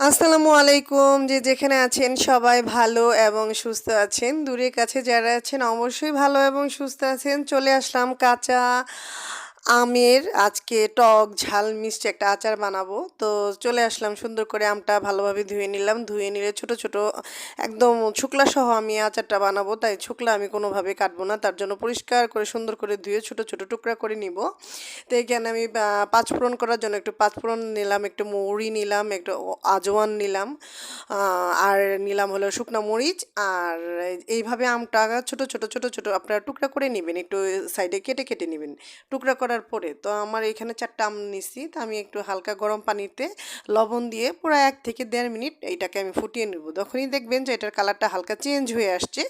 আসসালামু আলাইকুম যে যেখানে আছেন সবাই ভালো এবং সুস্থ আছেন। দূরে কাছে যারা আছেন অবশ্যই ভালো এবং সুস্থ আছেন। চলে আসলাম কাঁচা আমের আজকে টক ঝাল মিষ্টি একটা আচার বানাবো। তো চলে আসলাম সুন্দর করে আমটা ভালোভাবে ধুয়ে নিলাম। ধুয়ে নিলে ছোট ছোট, একদম শুকলা সহ আমি আচারটা বানাবো। তাই শুকলা আমি কোনোভাবে কাটবো না। তার জন্য পরিষ্কার করে সুন্দর করে ধুয়ে ছোট ছোট টুকরা করে নিব। তো এখানে আমি পাঁচফোড়ন করার জন্য একটু পাঁচফোড়ন নিলাম, একটু মৌরি নিলাম, একটু আজওয়ান নিলাম আর নিলাম হলো শুকনো মরিচ। আর এইভাবে আমটা ছোট ছোট ছোট ছোট আপনারা টুকরা করে নেবেন। একটু সাইডে কেটে কেটে নেবেন। টুকরা করার পরে তো আমার এখানে চারটা আম নিছি, তো আমি একটু হালকা গরম পানিতে লবণ দিয়ে পুরো এক থেকে দেড় মিনিট এইটাকে আমি ফুটিয়ে নেব। তখনই দেখবেন যে এটার কালারটা হালকা চেঞ্জ হয়ে আসছে।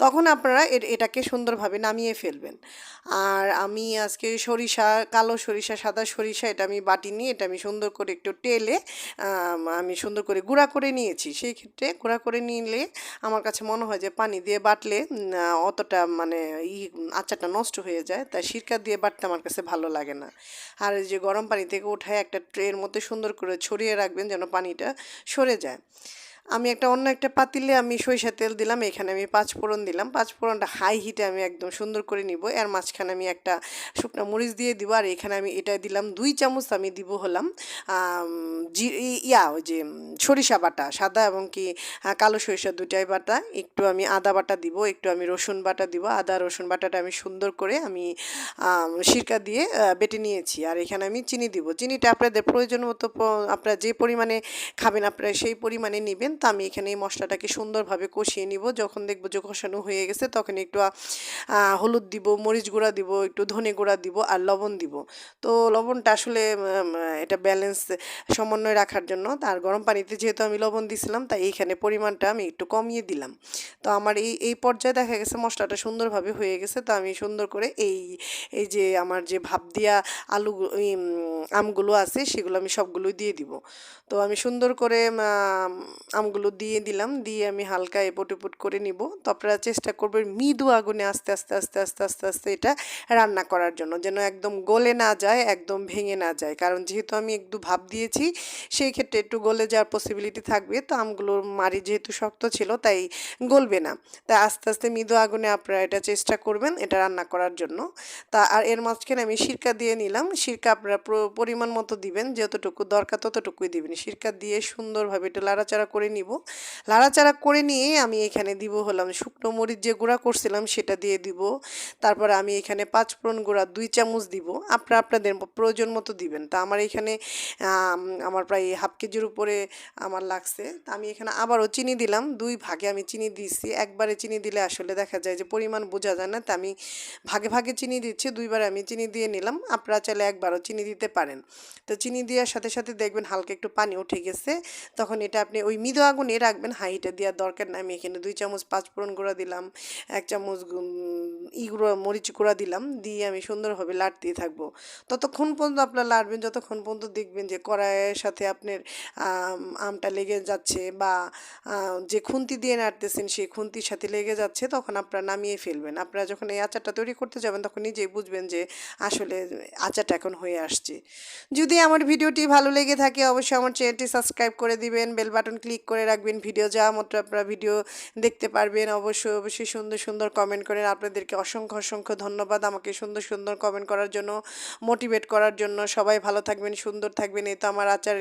তখন আপনারা এটাকে সুন্দরভাবে নামিয়ে ফেলবেন। আর আমি আজকে সরিষা, কালো সরিষা, সাদা সরিষা এটা আমি বাটি নিয়ে এটা আমি সুন্দর করে একটু টেলে, আমি সুন্দর করে গুঁড়া করে নিয়েছি। সেই ক্ষেত্রে গুঁড়া করে নিলে আমার কাছে মনে হয় যে পানি দিয়ে বাটলে অতটা মানে ই, আচারটা নষ্ট হয়ে যায়। তাই সিরকা দিয়ে বাটতে আমার কাছে ভালো লাগে না। আর যে গরম পানি থেকে উঠায় একটা ট্রের মধ্যে সুন্দর করে ছড়িয়ে রাখবেন যেন পানিটা সরে যায়। আমি একটা অন্য একটা পাতিলে আমি সরিষা তেল দিলাম, এখানে আমি পাঁচ ফোড়ন দিলাম। পাঁচ ফোড়নটা হাই হিটে আমি একদম সুন্দর করে নিব। এর মাঝখানে আমি একটা শুকনো মরিচ দিয়ে দিব, আর এখানে আমি এটা দিলাম। দুই চামচ আমি দিব হলাম ইয়া, ওই যে সরিষা বাটা, সাদা এবং কি কালো সরিষা দুটাই বাটা। একটু আমি আদা বাটা দিব, একটু আমি রসুন বাটা দিব। আদা, রসুন বাটাটা আমি সুন্দর করে আমি সিরকা দিয়ে বেটে নিয়েছি। আর এখানে আমি চিনি দিব। চিনিটা আপনাদের প্রয়োজন মতো আপনারা যে পরিমাণে খাবেন, আপনারা সেই পরিমাণে নেবেন। তো আমি এখানে এই মশলাটাকে সুন্দরভাবে কষিয়ে নিব। যখন দেখব যে কষানো হয়ে গেছে, তখন একটু হলুদ দিব, মরিচ গুঁড়া দিব, একটু ধনে গুঁড়া দিব আর লবণ দিব। তো লবণটা আসলে এটা ব্যালেন্স, সমন্বয় রাখার জন্য। তার গরম পানিতে যেহেতু আমি লবণ দিছিলাম, তাই এইখানে পরিমাণটা আমি একটু কমিয়ে দিলাম। তো আমার এই এই পর্যায়ে দেখা গেছে মশলাটা সুন্দরভাবে হয়ে গেছে। তো আমি সুন্দর করে এই এই যে আমার যে ভাপ দিয়া আলু আমগুলো আছে, সেগুলো আমি সবগুলোই দিয়ে দিব। তো আমি সুন্দর করে আমগুলো দিয়ে দিলাম। দিয়ে আমি হালকা এপট এপট করে নিব। তো আপনারা চেষ্টা করবেন মৃদু আগুনে আস্তে আস্তে আস্তে আস্তে আস্তে আস্তে এটা রান্না করার জন্য, যেন একদম গলে না যায়, একদম ভেঙে না যায়। কারণ যেহেতু আমি একটু ভাপ দিয়েছি সেই ক্ষেত্রে একটু গলে যাওয়ার পসিবিলিটি থাকবে। তো আমগুলোর মারি যেহেতু শক্ত ছিল তাই গলবে না। তাই আস্তে আস্তে মৃদু আগুনে আপনারা এটা চেষ্টা করবেন এটা রান্না করার জন্য। তা আর এর মাঝখানে আমি সিরকা দিয়ে নিলাম। সিরকা আপনারা পরিমাণ মতো দিবেন যতটুকু দরকার ততটুকুই দিবেন। সিরকা দিয়ে সুন্দরভাবে একটু লাড়াচাড়া করে নিব। লাড়াচাড়া করে নিয়ে আমি এখানে দিব হলাম শুকনো মরিচ যে গুঁড়া করছিলাম সেটা দিয়ে দিব। তারপরে আমি এখানে পাঁচ ফোড়ন গুঁড়া দুই চামচ দিব। আপনারা আপনাদের প্রয়োজন মতো দিবেন। তা আমার এখানে আম, আমার প্রায় হাফ কেজির উপরে আমার লাগছে। তা আমি এখানে আবারও চিনি দিলাম। দুই ভাগে আমি চিনি দিয়েছি একবারে চিনি দিলে আসলে দেখা যায় যে পরিমাণ বোঝা যায় না। তা আমি ভাগে ভাগে চিনি দিচ্ছি। দুইবার আমি চিনি দিয়ে নিলাম। আপনারা চাইলে একবারও চিনি দিতে পারেন। তো চিনি দেওয়ার সাথে সাথে দেখবেন হালকা একটু পানি উঠে গেছে। তখন এটা আপনি ওই মৃদু আগুনে রাখবেন। হাইটে দেওয়ার দরকার নাই। আমি এখানে দুই চামচ পাঁচ ফোড়ন গুঁড়া দিলাম। এক চামচ ই গুঁড়ো, মরিচ গুঁড়া দিলাম। দিয়ে আমি সুন্দরভাবে লাড়তেই থাকব। ততক্ষণ পর্যন্ত আপনারা লাড়বেন। যতক্ষণ পর্যন্ত দেখবেন যে কড়াইয়ের সাথে আপনার আমটা লেগে যাচ্ছে বা যে খুন্তি দিয়ে নাড়তেছেন সেই খুন্তির সাথে লেগে যাচ্ছে, তখন আপনারা নামিয়ে ফেলবেন। আপনারা যখন এই আচারটা তৈরি করতে যাবেন, তখন নিজেই বুঝবেন যে আসলে আচারটা এখন হয়ে আসছে। যদি আমার ভিডিওটি ভালো লেগে থাকে, অবশ্যই আমার চ্যানেলটি সাবস্ক্রাইব করে দিবেন, বেল বাটন ক্লিক করে রাখবেন। ভিডিও যাওয়া মাত্র আপনারা ভিডিও দেখতে পারবেন, অবশ্যই অবশ্যই সুন্দর সুন্দর কমেন্ট করেন। আপনাদেরকে অসংখ্য অসংখ্য ধন্যবাদ আমাকে সুন্দর সুন্দর কমেন্ট করার জন্য, মোটিভেট করার জন্য। সবাই ভালো থাকবেন, সুন্দর থাকবেন। এই তো আমার আচার